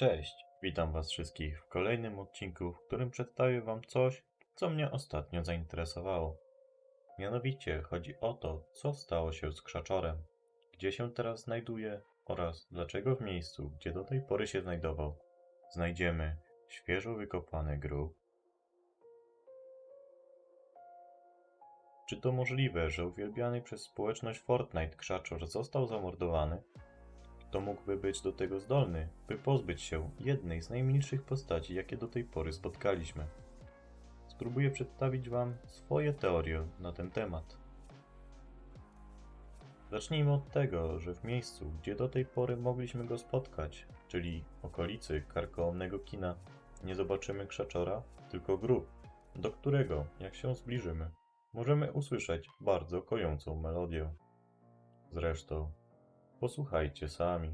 Cześć, witam Was wszystkich w kolejnym odcinku, w którym przedstawię Wam coś, co mnie ostatnio zainteresowało. Mianowicie chodzi o to, co stało się z krzaczorem, gdzie się teraz znajduje oraz dlaczego w miejscu, gdzie do tej pory się znajdował, znajdziemy świeżo wykopany grób. Czy to możliwe, że uwielbiany przez społeczność Fortnite krzaczor został zamordowany? Kto mógłby być do tego zdolny, by pozbyć się jednej z najmilszych postaci, jakie do tej pory spotkaliśmy? Spróbuję przedstawić Wam swoje teorie na ten temat. Zacznijmy od tego, że w miejscu, gdzie do tej pory mogliśmy go spotkać, czyli okolicy karkołomnego kina, nie zobaczymy krzaczora, tylko grób, do którego, jak się zbliżymy, możemy usłyszeć bardzo kojącą melodię. Zresztą, Posłuchajcie sami.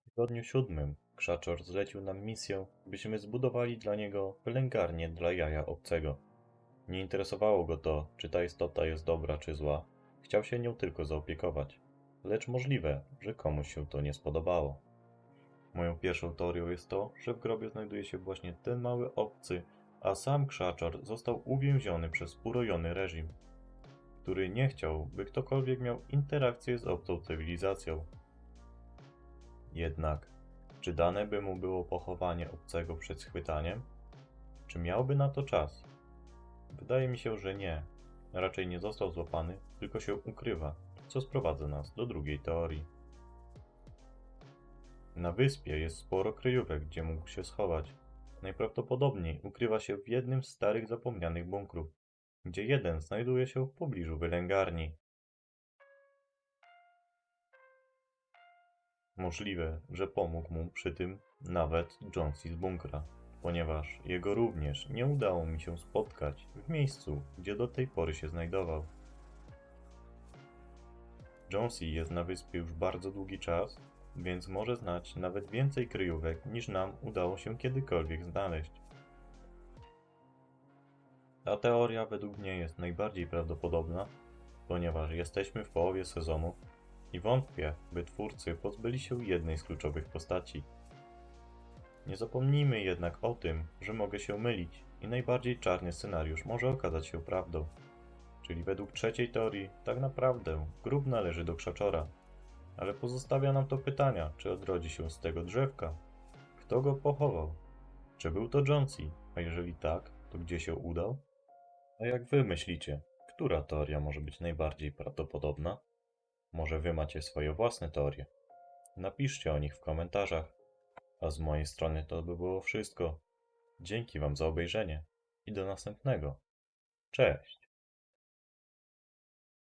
W tygodniu siódmym Krzaczor zlecił nam misję, byśmy zbudowali dla niego pielęgarnię dla jaja obcego. Nie interesowało go to, czy ta istota jest dobra czy zła. Chciał się nią tylko zaopiekować. Lecz możliwe, że komuś się to nie spodobało. Moją pierwszą teorią jest to, że w grobie znajduje się właśnie ten mały obcy, a sam krzaczor został uwięziony przez urojony reżim, który nie chciał, by ktokolwiek miał interakcję z obcą cywilizacją. Jednak, czy dane by mu było pochowanie obcego przed schwytaniem? Czy miałby na to czas? Wydaje mi się, że nie. Raczej nie został złapany, tylko się ukrywa, co sprowadza nas do drugiej teorii. Na wyspie jest sporo kryjówek, gdzie mógł się schować. Najprawdopodobniej ukrywa się w jednym z starych zapomnianych bunkrów, gdzie jeden znajduje się w pobliżu wylęgarni. Możliwe, że pomógł mu przy tym nawet Jonesy z bunkra ponieważ jego również nie udało mi się spotkać w miejscu, gdzie do tej pory się znajdował. Jonesy jest na wyspie już bardzo długi czas, więc może znać nawet więcej kryjówek niż nam udało się kiedykolwiek znaleźć. Ta teoria według mnie jest najbardziej prawdopodobna, ponieważ jesteśmy w połowie sezonu i wątpię, by twórcy pozbyli się jednej z kluczowych postaci. Nie zapomnijmy jednak o tym, że mogę się mylić i najbardziej czarny scenariusz może okazać się prawdą. Czyli według trzeciej teorii, tak naprawdę grób należy do krzaczora. Ale pozostawia nam to pytania, czy odrodzi się z tego drzewka? Kto go pochował? Czy był to Jonesy? A jeżeli tak, to gdzie się udał? A jak wy myślicie, która teoria może być najbardziej prawdopodobna? Może wy macie swoje własne teorie? Napiszcie o nich w komentarzach. A z mojej strony to by było wszystko. Dzięki Wam za obejrzenie i do następnego. Cześć!